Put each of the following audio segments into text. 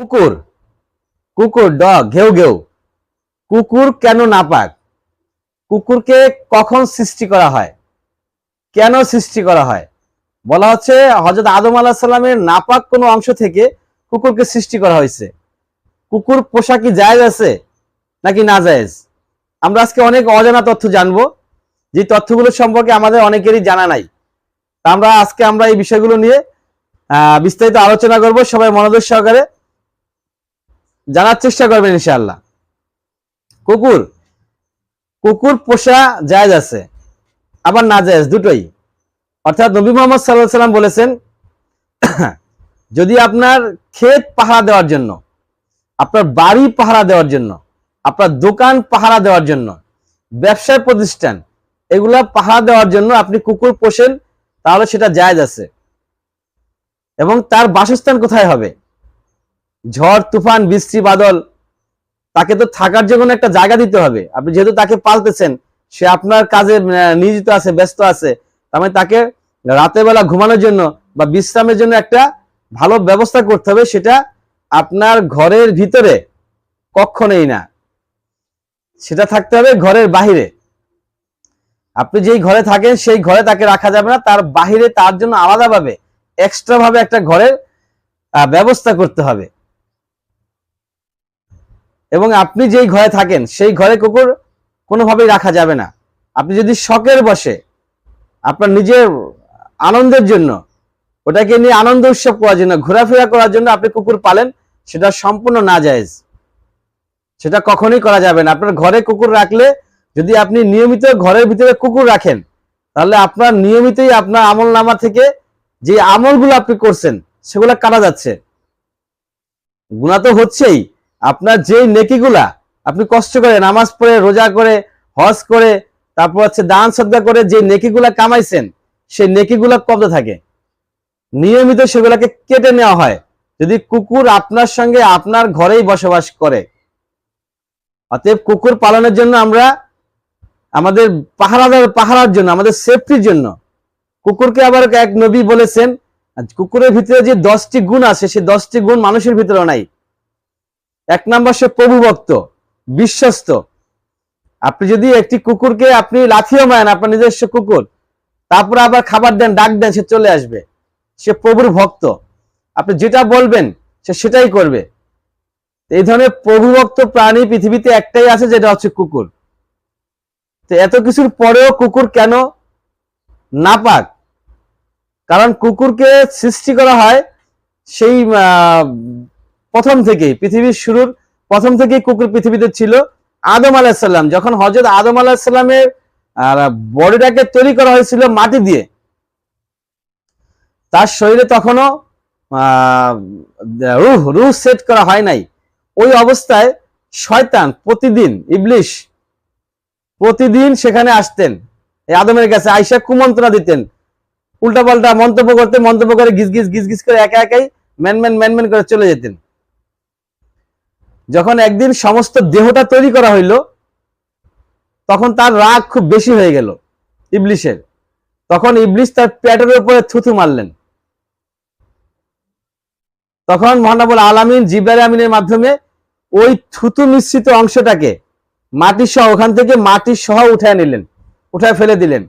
কুকুর কুকুর ডগ ঘেউ ঘেউ। কুকুর কেন নাপাক কুকুরকে কখন সৃষ্টি করা হয়? কেন সৃষ্টি করা হয়? বলা হচ্ছে হজরত আদম আলাহ সাল্লামের নাপাক কোনো অংশ থেকে কুকুরকে সৃষ্টি করা হয়েছে। কুকুর পোশাক কি জায়েজ আছে নাকি না জায়েজ? আমরা আজকে অনেক অজানা তথ্য জানব। যে তথ্যগুলো সম্পর্কে আমাদের অনেকেরই জানা নাই। তা আমরা আজকে আমরা এই বিষয়গুলো নিয়ে বিস্তারিত আলোচনা করব। সবাই মনোযোগ সহকারে জানার চেষ্টা করবেন ইনশাআল্লাহ। কুকুর কুকুর পোষা জায়জ আছে, আবার না জায়জ, দুটোই। অর্থাৎ নবী মোহাম্মদ সাল্লাহ সাল্লাম বলেছেন, যদি আপনার ক্ষেত পাহারা দেওয়ার জন্য, আপনার বাড়ি পাহারা দেওয়ার জন্য, আপনার দোকান পাহারা দেওয়ার জন্য, ব্যবসায় প্রতিষ্ঠান, এগুলা পাহারা দেওয়ার জন্য আপনি কুকুর পোষেন, তাহলে সেটা জায়জ আছে। এবং তার বাসস্থান কোথায় হবে? ঝড়, তুফান, বৃষ্টি, বাদল, তাকে তো থাকার জন্য একটা জায়গা দিতে হবে। আপনি যেহেতু তাকে পালতেছেন, সে আপনার কাজে নিয়োজিত আছে, ব্যস্ত আছে, তার মানে তাকে রাতের বেলা ঘুমানোর জন্য বা বিশ্রামের জন্য একটা ভালো ব্যবস্থা করতে হবে, সেটা আপনার ঘরের ভিতরে কখনোই না। সেটা থাকতে হবে ঘরের বাহিরে। আপনি যেই ঘরে থাকেন, সেই ঘরে তাকে রাখা যাবে না, তার বাহিরে তার জন্য আলাদাভাবে এক্সট্রা ভাবে একটা ঘরের ব্যবস্থা করতে হবে। এবং আপনি যেই ঘরে থাকেন, সেই ঘরে কুকুর কোনোভাবেই রাখা যাবে না। আপনি যদি শখের বসে, আপনার নিজের আনন্দের জন্য, ওটাকে নিয়ে আনন্দ উৎসব করার জন্য, ঘোরাফেরা করার জন্য আপনি কুকুর পালেন, সেটা সম্পূর্ণ না জায়েজ সেটা কখনোই করা যাবে না। আপনার ঘরে কুকুর রাখলে, যদি আপনি নিয়মিত ঘরের ভিতরে কুকুর রাখেন, তাহলে আপনার নিয়মিতই আপনার আমল নামা থেকে যে আমলগুলো আপনি করছেন, সেগুলো কাটা যাচ্ছে। গুণা তো হচ্ছেই। আপনার যে নেকিগুলা আপনি কষ্ট করে নামাজ পড়ে, রোজা করে, হজ করে, তারপর হচ্ছে দান শ্রদ্ধা করে যে নেকিগুলা কামাইছেন, সেই নেকিগুলা কবে থাকে। নিয়মিত সেগুলাকে কেটে নেওয়া হয়। যদি কুকুর আপনার সঙ্গে আপনার ঘরেই বসবাস করে, অতএব কুকুর পালনের জন্য আমরা আমাদের পাহারাদার, পাহারার জন্য, আমাদের সেফটির জন্য, কুকুরকে আবার এক নবী বলেছেন, কুকুরের ভিতরে যে দশটি গুণ আছে, সেই দশটি গুণ মানুষের ভিতরে নাই। এক নাম্বার সে প্রভুভক্ত, বিশ্বস্ত। আপনি যদি একটি কুকুরকে আপনি লাথিও মারেন, আপনার নিজস্ব কুকুর, তারপরে আবার খাবার দেন, ডাক দেন, সে চলে আসবে। সে প্রভুর ভক্ত। আপনি যেটা বলবেন, সে সেটাই করবে। এই ধরনের প্রভুভক্ত প্রাণী পৃথিবীতে একটাই আছে, যেটা হচ্ছে কুকুর। তো এত কিছুর পরেও কুকুর কেন নাপাক? কারণ কুকুরকে সৃষ্টি করা হয় সেই প্রথম থেকেই, পৃথিবীর শুরুর প্রথম থেকেই কুকুর পৃথিবীতে ছিল আদম আলাহিসাল্লাম যখন হজরত আদম আলাহিসাল্লামের বডিটাকে তৈরি করা হয়েছিল মাটি দিয়ে, তার শরীরে তখনও রুহ রুহ সেট করা হয় নাই। ওই অবস্থায় শয়তান প্রতিদিন, ইবলিশ প্রতিদিন সেখানে আসতেন। এই আদমের কাছে আইসা কুমন্ত্রণা দিতেন। উল্টাপাল্টা মন্তব্য করতে, মন্তব্য করে গিজ গিজ গিজ গিজ করে একা একাই ম্যান ম্যান ম্যান ম্যান করে চলে যেতেন। যখন একদিন সমস্ত দেহটা তৈরি করা হইল, তখন তার রাগ খুব বেশি হয়ে গেল ইবলিশের। তখন ইবলিশ তার পেটের উপরে থুথু মারলেন। তখন মহানবুল আলামিন জিব্রাইল আমিনের মাধ্যমে ওই থুতু মিশ্রিত অংশটাকে মাটি সহ ওখান থেকে মাটি সহ উঠায় নিলেন, উঠায় ফেলে দিলেন।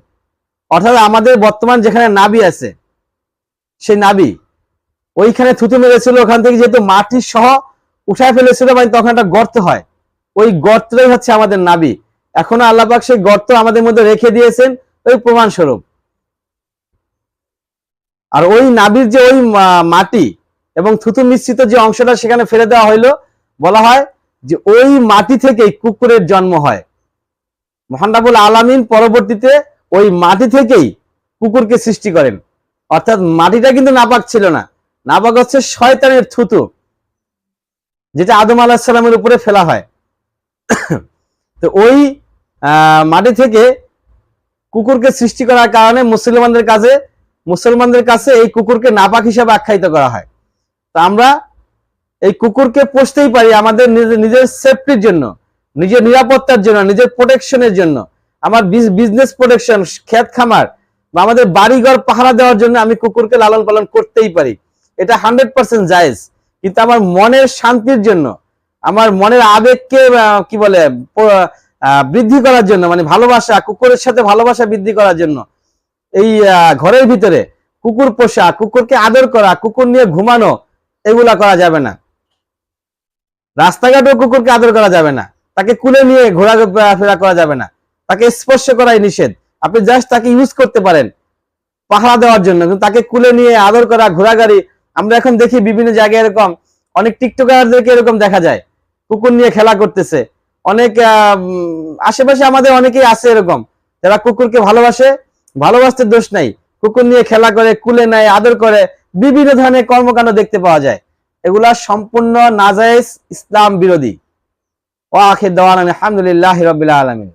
অর্থাৎ আমাদের বর্তমান যেখানে নাবি আছে, সেই নাবি ওইখানে থুতু মেরেছিল, ওখান থেকে যেহেতু মাটি সহ উঠায় ফেলেছিল মানে তখন একটা গর্ত হয়। ওই গর্তটাই হচ্ছে আমাদের নাবি। এখনও আল্লাপাক সেই গর্ত আমাদের মধ্যে রেখে দিয়েছেন, ওই প্রমাণ স্বরূপ আর ওই নাবির যে ওই মাটি এবং থুতু মিশ্রিত যে অংশটা সেখানে ফেলে দেওয়া হইল, বলা হয় যে ওই মাটি থেকেই কুকুরের জন্ম হয়। মহানরাবুল আলামিন পরবর্তীতে ওই মাটি থেকেই কুকুরকে সৃষ্টি করেন। অর্থাৎ মাটিটা কিন্তু নাপাক ছিল না। নাপাক হচ্ছে শয়তানের থুতু। যেটা আদম আলাহিসাল্লামের উপরে ফেলা হয়। তো ওই মাটি থেকে কুকুরকে সৃষ্টি করার কারণে মুসলমানদের কাছে মুসলমানদের কাছে এই কুকুরকে নাপাক হিসাবে আখ্যায়িত করা হয়। তা আমরা এই কুকুরকে পুষতেই পারি আমাদের নিজের নিজের সেফটির জন্য, নিজের নিরাপত্তার জন্য, নিজের প্রোটেকশনের জন্য। আমার বিজনেস প্রোটেকশন ক্ষেত খামার বা আমাদের বাড়িঘর পাহারা দেওয়ার জন্য আমি কুকুরকে লালন পালন করতেই পারি। এটা হান্ড্রেড পার্সেন্ট জায়েজ। কিন্তু আমার মনের শান্তির জন্য, আমার মনের আবেগকে কি বলে বৃদ্ধি করার জন্য মানে ভালোবাসা, কুকুরের সাথে ভালোবাসা বৃদ্ধি করার জন্য, এই ঘরের ভিতরে কুকুর পোষা, কুকুরকে আদর করা, কুকুর নিয়ে ঘুমানো, এগুলা করা যাবে না। রাস্তাঘাটেও কুকুরকে আদর করা যাবে না। তাকে কুলে নিয়ে ঘোরাফেরা করা যাবে না। তাকে স্পর্শ করাই নিষেধ। আপনি জাস্ট তাকে ইউজ করতে পারেন, পাহারা দেওয়ার জন্য। কিন্তু তাকে কুলে নিয়ে আদর করা ঘোরাগাড়ি আমরা এখন দেখি বিভিন্ন জায়গায় এরকম অনেক টিকটকারদেরকে এরকম দেখা যায়। কুকুর নিয়ে খেলা করতেছে। অনেক আশেপাশে আমাদের অনেকেই আছে এরকম। যারা কুকুরকে ভালোবাসে, ভালোবাসতে দোষ নাই। কুকুর নিয়ে খেলা করে, কুলে নেয়, আদর করে, বিভিন্ন ধরনের কর্মকাণ্ড দেখতে পাওয়া যায়। এগুলা সম্পূর্ণ নাজায়েজ ইসলাম বিরোধী। ওয়াখির দাওয়ান আলহামদুলিল্লাহ রবিল আলমিন।